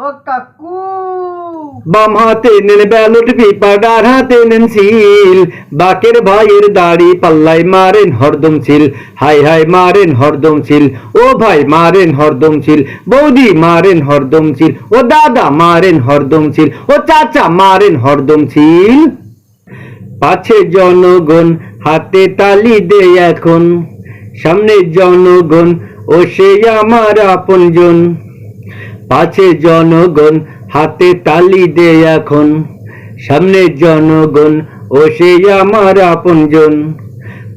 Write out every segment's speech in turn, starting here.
ও বাম হাতে নেন ব্যালট, পেপার ডান হাতে নেন সিল। বাকের ভাইয়ের দাড়ি পাল্লাই মারেন হরদম ছিল হাই হাই মারেন হরদম ছিল ও ভাই মারেন হরদম ছিল বৌদি মারেন হরদম ছিল ও দাদা মারেন হরদম ছিল ও চাচা মারেন হরদম ছিল পাছে জনগণ হাতে তালি দে এখন। সামনে জনগণ, ও সে আমার আপনজন। পাছে জনগণ, হাতে তালি দে এখন। সামনে জনগণ, ও সে আমার আপনজন।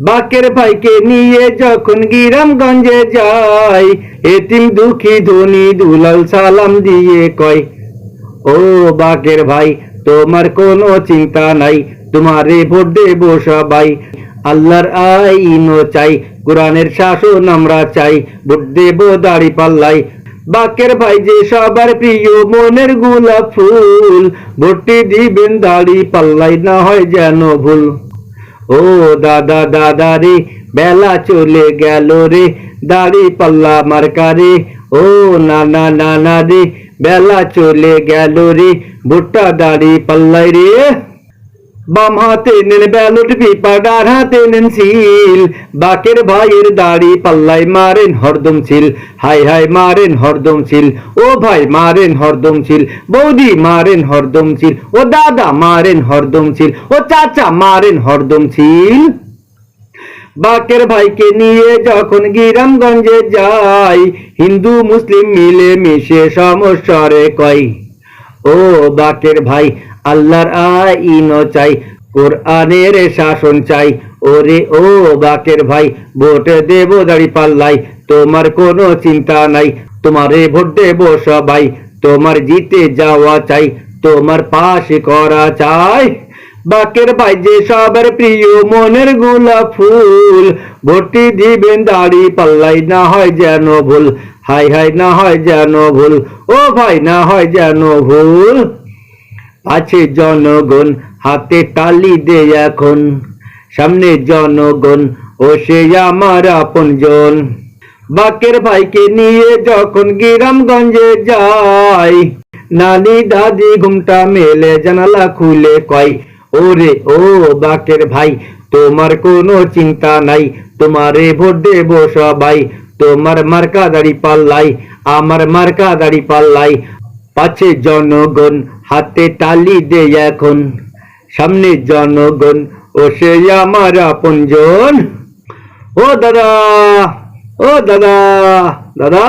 বাকের ভাইকে নিয়ে যখন গিরামগঞ্জে যাই, এতিম দুঃখী ধনী দুলাল সালাম দিয়ে কয়, ও বাকের ভাই, তোমার কোনো চিন্তা নাই, তোমারে ভোট দেব সবাই। আল্লাহর আইনও চাই, কোরআনের শাসন আমরা চাই, ভোট দেব দাড়ি পাল্লাই বাকের ভাই যে সবার প্রিয় মনের গোলাপ ফুল ভোটটি দিবেন দাড়ি পাল্লাই না হয় যেন ভুল। ও দাদা দাদা রে, বেলা চলে গেল রে, দাড়ি পাল্লা মার্কারে ও নানা নানা রে, বেলা চলে গেল রে, ভুট্টা দাড়ি পাল্লাই রে। বাম হাতে নেন ব্যালট, পেপার ডান হাতে নেন সিল। বাকের ভাইয়ের দাড়ি পাল্লাই মারেন হরদম ছিল হাই হাই, মারেন হরদম ছিল ও ভাই, মারেন হরদম ছিল বৌদি, মারেন হরদম ছিল ও দাদা, মারেন হরদম ছিল ও চাচা, মারেন হরদম ছিল বাকের ভাইকে নিয়ে যখন গিরামগঞ্জে যাই, হিন্দু, মুসলিম মিলে মিশে সমস্যারে কয় ও বাকের ভাই আল্লাহর আইন চাই, কোরআনের শাসন চাই। ওরে ও বাকের ভাই, ভোট দেব দাড়ি পাল্লাই তোমার কোনো চিন্তা নাই, তোমারে ভোট দেব সবাই। তোমার জিতে যাওয়া চাই, তোমার পাশে করা চাই। বাকের ভাই, যে সবার প্রিয় মনের গোলাপ ফুল ভর্তি দিবেন দাড়ি পাল্লাই না হয় যেন ভুল। হাই হাই না হয় যেন ভুল। ও ভাই, না হয় যেন ভুল। আছে জনগণ হাতে তালি দে এখন। সামনে জনগণ, ও সে আমার আপনজন। বাকের ভাইকে নিয়ে যখন গ্রামগঞ্জে যাই, নানি দাদি ঘুমটা মেলে, জানালা খুলে কয়, ওরে, ও বাকের ভাই, তোমার কোনো চিন্তা নাই, তোমারে ভোট দেব সবাই। তোমার মার্কা দাড়ি পাল্লাই, আমার মার্কা দাড়ি পাল্লাই। পাছে জনগণ হাতে তালি দে এখন সামনে জনগণ ও সে আমার আপনজন। ও দাদা ও দাদা দাদা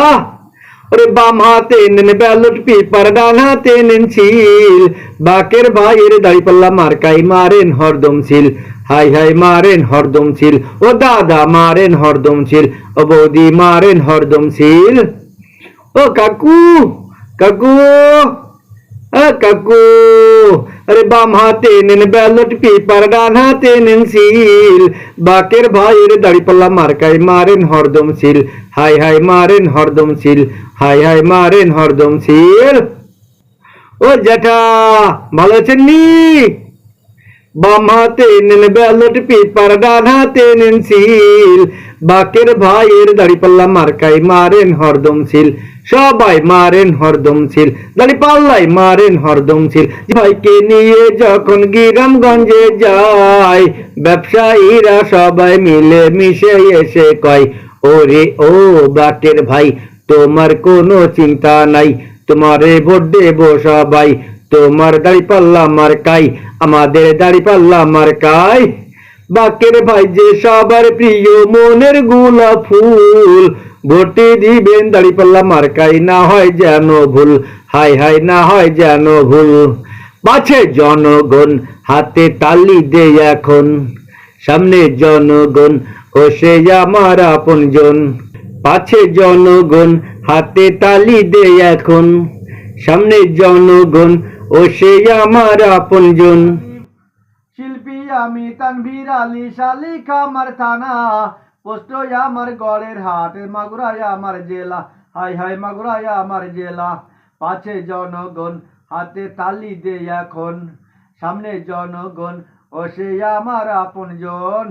ওরে বাম হাতে নেন ব্যালট, পেপার ডান হাতে নেন ছিল। বাকের ভাইয়ের দাড়ি পাল্লা মার্কাই মারেন হরদম ছিল। হাই হাই মারেন হরদম ছিল। ও দাদা মারেন হরদম ছিল। ও বৌদি মারেন হরদম ছিল। ও কাকু কাকু কাকু, আরে বাম হাতে নেন ব্যালট, পেপার ডান হাতে নেন সিল। মারেন হরদম সিল। হাই মারেন হরদম সিল। ও জ্যাঠা, ভালো আছেন নি? বাম হাতে নেন ব্যালট, পেপার ডান হাতে নেন সিল। বাকের ভাইয়ের দাড়িপাল্লা মার্কাই মারেন হরদম সিল সবাই মারেন হরদম ছিল দাড়ি পাল্লাই মারেন হরদম ছিল ভাইকে নিয়ে যখন গিরামগঞ্জে যায়, ব্যবসায়ীরা সবাই মিলে মিশে এসে কয়, ওরে ও বাকের ভাই, তোমার কোনো চিন্তা নাই। তোমারে ভোট দেব সবাই। তোমার দাড়ি পাল্লা মার্কাই আমাদের দাড়ি পাল্লা মার্কাই বাকের ভাই যে সবার প্রিয় মনের গোলাপ ফুল ভোটে দিবেন দাড়ি পাল্লা মার্কাই না হয় যেন ভুল, হাই হাই না হয় যেন ভুল। পাছে জনগণ, হাতে তালি দে এখন। সামনে জনগণ ও সে আমার আপনজন। পাছে জনগণ, হাতে তালি দে এখন। সামনে জনগণ ও সে আমার আপনজন। আমি তানভীর আলী শালিখা আমার থানা। পোস্ট আমার গড়ের হাট মাগুরায় আমার জেলা। হাই হাই মাগুরায় আমার জেলা। পাছে জনগণ হাতে তালি দে এখন। সামনে জনগণ, ও সে আমার আপনজন।